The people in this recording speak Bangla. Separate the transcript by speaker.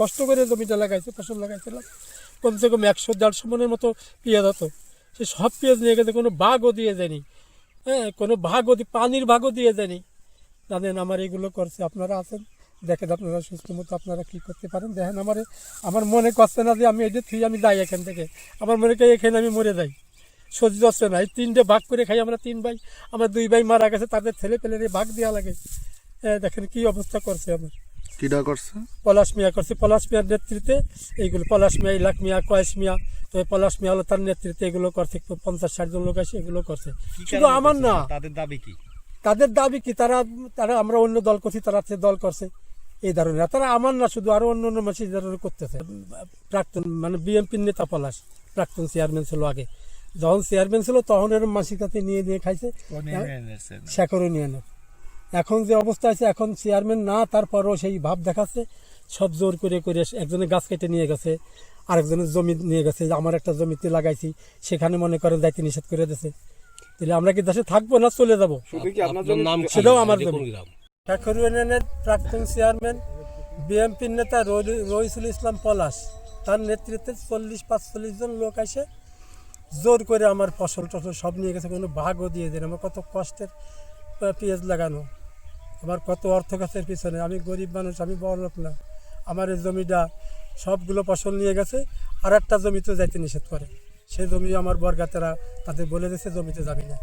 Speaker 1: কষ্ট করে জমিটা লাগাইছে ফসল লাগাইছিলাম কমসে কম একশো দেড়শো মনের মতো পেঁয়াজ হতো। সে সব পেঁয়াজ নিয়ে গেছে কোনো বাঘও দিয়ে যায়নি হ্যাঁ কোনো ভাগও পানির ভাগও দিয়ে যায়নি জানেন আমার এগুলো করছে আপনারা আছেন? দেখেন আপনারা সুস্থ মতো আপনারা কী করতে পারেন? দেখেন আমার আমার মনে করছে না যে আমি এটি থুই আমি যাই এখান থেকে। আমার মনে করি এখানে আমি মরে যাই। সহ্য হচ্ছে না। এই তিনটে ভাগ করে খাই আমরা তিন ভাই। আমার দুই ভাই মারা গেছে তাদের ছেলে পেলের ভাগ দেওয়া লাগে। হ্যাঁ, দেখেন কি অবস্থা করছে আমার।
Speaker 2: কিডা করছে?
Speaker 1: পলাশ মিয়া করছে। পলাশ মিয়ার নেতৃত্বে এইগুলো পলাশ মিয়া ইলাক মিয়া কয়েস মিয়া। তো এই পলাশ মিয়া হলো তার নেতৃত্বে এগুলো করছে। পঞ্চাশ ষাট জন লোক আছে এগুলো করছে। শুধু আমার না।
Speaker 3: তাদের দাবি কি?
Speaker 1: তাদের দাবি কি? তারা তারা আমরা অন্য দল করছি তারা সে দল করছে। এই ধরনের। তারা আমার না শুধু আরও অন্য অন্য মানুষ এই ধরনের করতেছে। প্রাক্তন মানে বিএনপির নেতা পলাশ প্রাক্তন চেয়ারম্যান ছিল আগে। যখন চেয়ারম্যান ছিল তখন এরকম মাসির কাছে নিয়ে নিয়ে খাইছে। শেখরও নিয়ে নেয় এখন যে অবস্থা আছে এখন চেয়ারম্যান না তারপরও সেই ভাব দেখাচ্ছে। সব জোর করে করে একজনের গাছ কেটে নিয়ে গেছে আরেকজনের জমি নিয়ে গেছে। আমার একটা জমিতে লাগাইছি সেখানে মনে করেন দায়িত্ব নিষেধ করে দিয়েছে। তাহলে আমরা কি দেশে থাকব না চলে যাব?
Speaker 4: আপনার নাম কি?
Speaker 1: সেটাও আমার জমি। ইউনিয়নের প্রাক্তন চেয়ারম্যান বিএনপির নেতা রইসুল ইসলাম পলাশ। তার নেতৃত্বে চল্লিশ পাঁচচল্লিশ জন লোক আসে। জোর করে আমার ফসল টসল সব নিয়ে গেছে। কোনো ভাগও দিয়ে দেন আমার কত কষ্টের পেঁয়াজ লাগানো। আমার কত অর্থ গাছের পিছনে? আমি গরিব মানুষ, আমি বড় লোক না। আমার এই জমিটা সবগুলো ফসল নিয়ে গেছে আর একটা জমিতে যাইতে নিষেধ করে। সেই জমি আমার বরগাতেরা তাদের বলে দিয়েছে, জমিতে যাবি না।